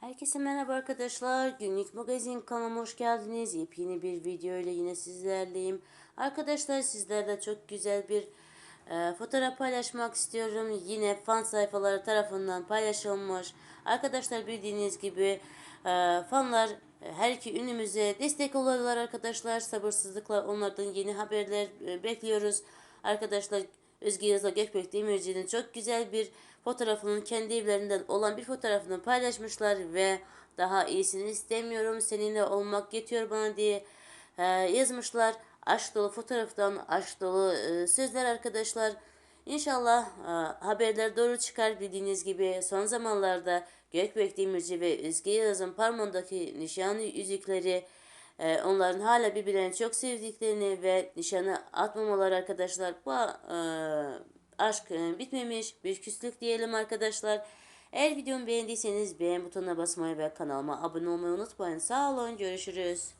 Herkese merhaba arkadaşlar. Günlük magazin kanalıma hoş geldiniz. Yepyeni bir video ile yine sizlerleyim. Arkadaşlar sizlerle çok güzel bir e, fotoğraf paylaşmak istiyorum. Yine fan sayfaları tarafından paylaşılmış. Arkadaşlar bildiğiniz gibi e, fanlar her iki ünlümüze destek oluyorlar arkadaşlar. Sabırsızlıkla onlardan yeni haberler e, bekliyoruz. Arkadaşlar Özge Yaz'a Gökbek Demirci'nin çok güzel bir fotoğrafının kendi evlerinden olan bir fotoğrafını paylaşmışlar ve daha iyisini istemiyorum seninle olmak yetiyor bana diye e, yazmışlar. Aşk dolu fotoğraftan aşk dolu e, sözler arkadaşlar. İnşallah e, haberler doğru çıkar bildiğiniz gibi son zamanlarda Gökbek Demirci ve Özge Yağız'ın parmağındaki nişanlı yüzükleri ee, onların hala birbirlerini çok sevdiklerini ve nişanı atmamaları arkadaşlar. Bu e, aşk e, bitmemiş. Bir küslük diyelim arkadaşlar. Eğer videomu beğendiyseniz beğen butonuna basmayı ve kanalıma abone olmayı unutmayın. Sağ olun. Görüşürüz.